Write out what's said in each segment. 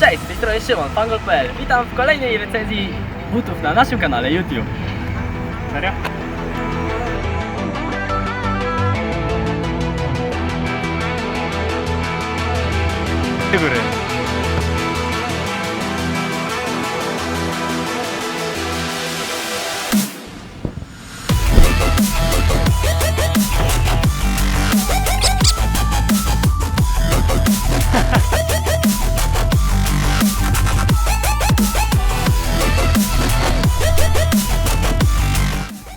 Cześć, z tej strony Szymon, fangol.pl. Witam w kolejnej recenzji butów na naszym kanale YouTube. Serio? Góry.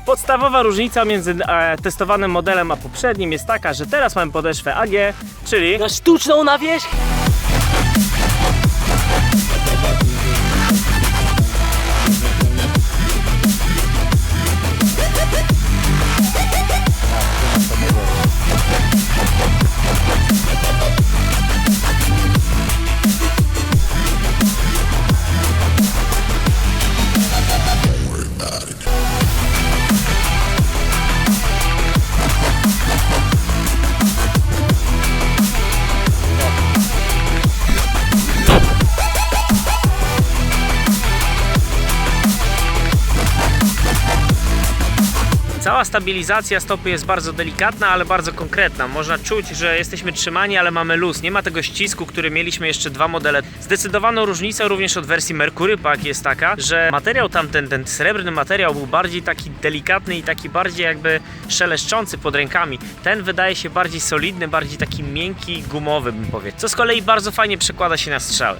Podstawowa różnica między e, testowanym modelem a poprzednim jest taka, że teraz mamy podeszwę AG, czyli Na sztuczną nawierzchnię! Cała stabilizacja stopy jest bardzo delikatna, ale bardzo konkretna. Można czuć, że jesteśmy trzymani, ale mamy luz. Nie ma tego ścisku, który mieliśmy jeszcze dwa modele. Zdecydowaną różnicą również od wersji Mercury Pack jest taka, że materiał tamten, ten srebrny materiał był bardziej taki delikatny i taki bardziej jakby szeleszczący pod rękami. Ten wydaje się bardziej solidny, bardziej taki miękki, gumowy bym powiedział. Co z kolei bardzo fajnie przekłada się na strzały.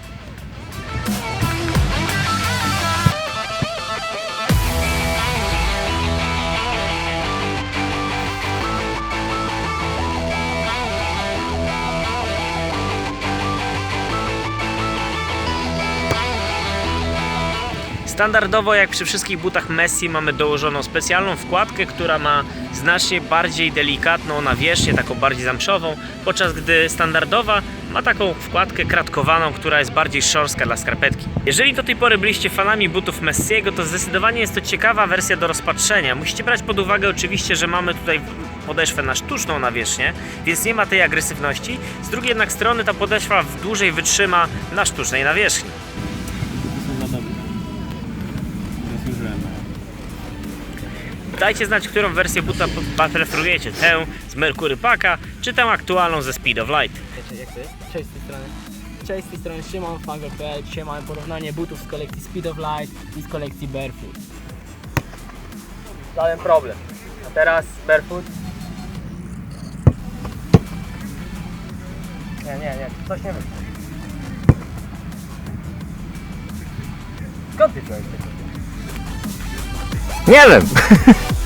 Standardowo, jak przy wszystkich butach Messi, mamy dołożoną specjalną wkładkę, która ma znacznie bardziej delikatną nawierzchnię, taką bardziej zamszową, podczas gdy standardowa ma taką wkładkę kratkowaną, która jest bardziej szorstka dla skarpetki. Jeżeli do tej pory byliście fanami butów Messiego, to zdecydowanie jest to ciekawa wersja do rozpatrzenia. Musicie brać pod uwagę oczywiście, że mamy tutaj podeszwę na sztuczną nawierzchnię, więc nie ma tej agresywności. Z drugiej jednak strony ta podeszwa w dłużej wytrzyma na sztucznej nawierzchni. Dajcie znać, którą wersję buta preferujecie. Tę z Mercury Packa, czy tę aktualną ze Speed of Light. Cześć, jak to jest? Cześć z tej strony. Cześć z tej strony Szymon, fangol.pl. Dzisiaj mamy porównanie butów z kolekcji Speed of Light i z kolekcji Barefoot. Żaden problem. A teraz Barefoot. Nie, nie, nie, coś nie wyszło. Skąd ty wziąłeś? Nie wiem!